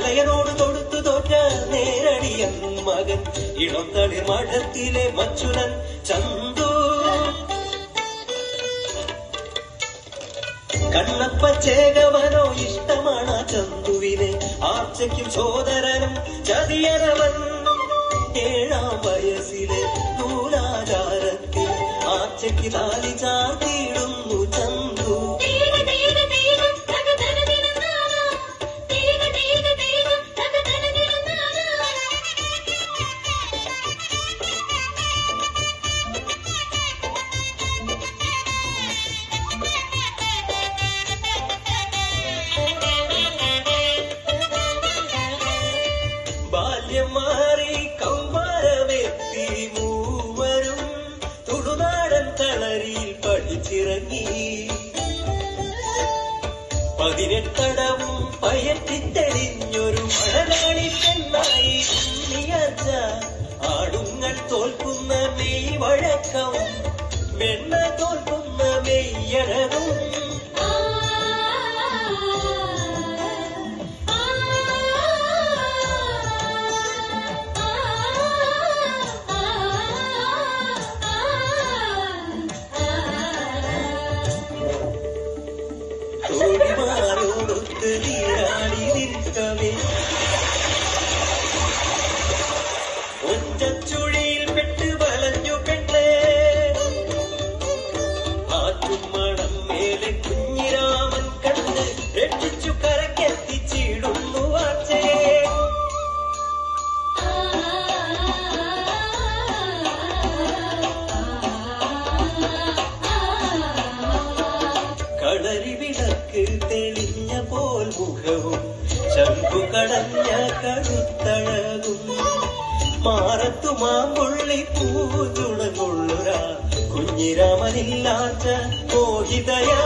മലയനോട് തൊടുത്തു തോറ്റ നേരടിയൻ മകൻ. ഇളത്തളിർ മഠത്തിലെ മച്ചുനൻ ചന്തു. കണ്ണപ്പ ചേകവനോ ഇഷ്ടമാണ് ചന്തുവിനെ. ആർച്ചയ്ക്കും സോദരനും ചതിയനവൻ ഏഴാം വയസ്സിലെ നൂലാചാരത്തിൽ ആർച്ചയ്ക്ക് താലി ചാർത്തിയിടുന്നു ചന്തു. കളത്തിറങ്ങി പയറ്റി തെളിഞ്ഞൊരു മണലാളി പെണ്ണായി ഉണ്ണിയാച്ച ആടുങ്ങൾ തോൽക്കുന്ന മെയ് വഴക്കം വെണ്ണ തോൽക്കുന്ന മെയ്യഴകും കുങ്കുമാമ്പുള്ളി പൂഞ്ചുളകൊള്ളുര കുഞ്ഞിരാമനില്ലാത്ത മോഹിതയാ.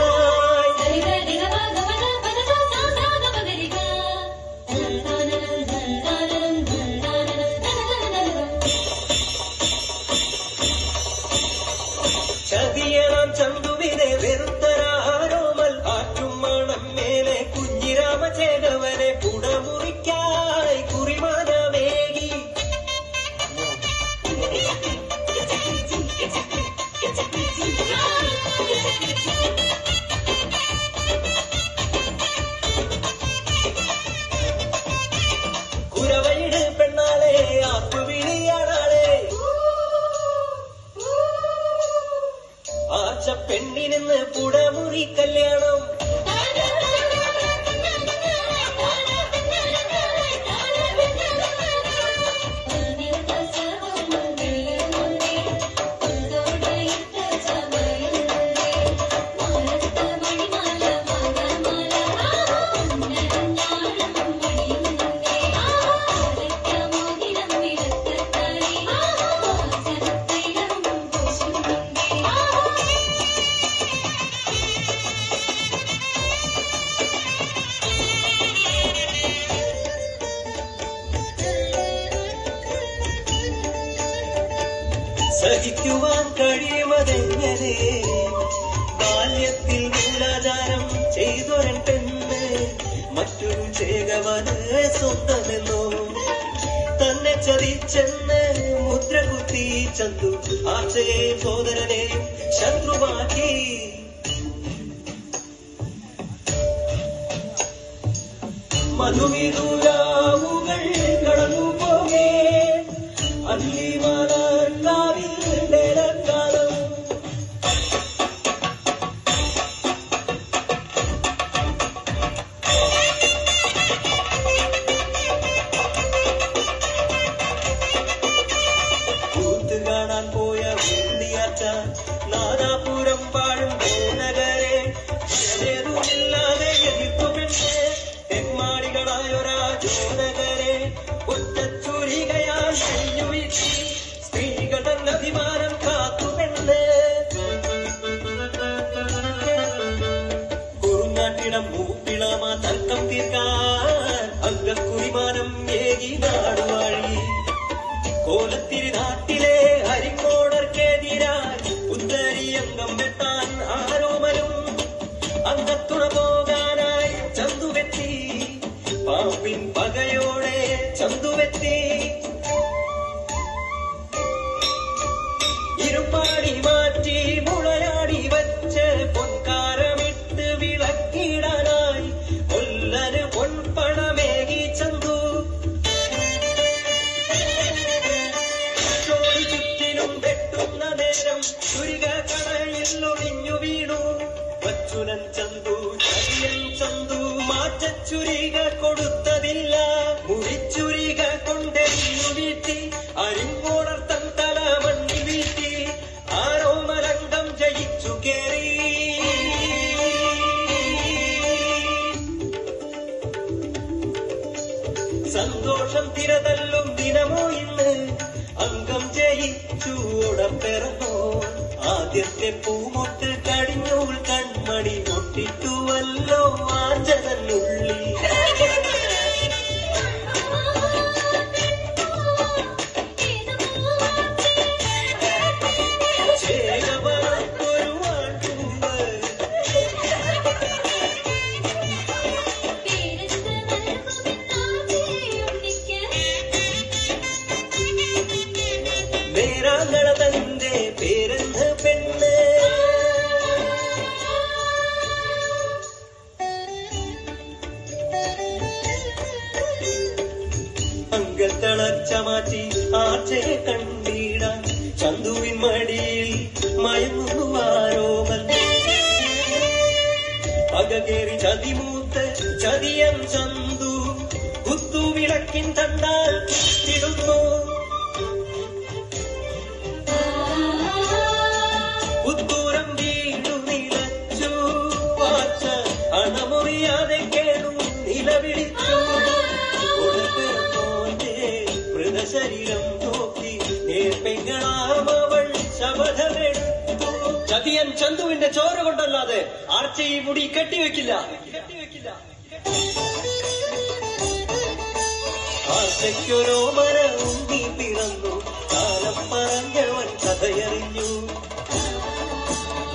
ಚಂದು ಆಚೆ ಹೋದರನೆ ಶತ್ರು ಬಾಕಿ. ಮಧುವಿದೂರ മാറ്റച്ചുരിക കൊടുത്തതില്ല. മുടിച്ചുരിക കൊണ്ടെറിഞ്ഞു വീട്ടി അരിങ്കോടർത്തൻ ചതിയൻ ചന്തു കുത്തുവിളക്കിൻ തണ്ടാൽ നിലച്ചു വാച്ച ചതിയൻ ചന്തുവിന്റെ ചോര കൊണ്ടല്ലാതെ ആർച്ച ഈ മുടി കെട്ടിവെക്കില്ല. ആർച്ചയ്ക്കൊരോ മരവും നീ പിറന്നു. കാലം പറഞ്ഞവൻ കഥയറിഞ്ഞു.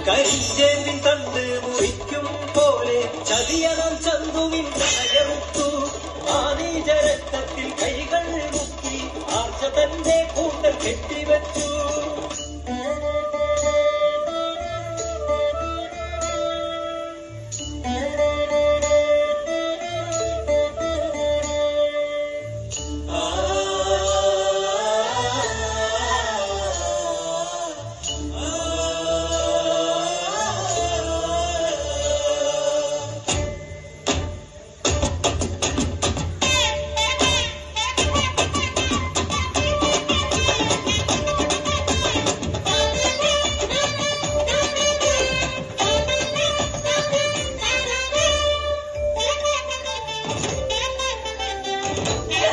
കരിഞ്ചേമ്പിൻ തണ്ട് മുറിക്കും പോലെ ചതിയണം ചന്തുവിൻ തലയെറുത്തു ആനീജരക്തത്തിൽ കൈകൾ മുക്കി ആർച്ച തന്റെ കൂട്ടൽ കെട്ടിവെച്ചു. Música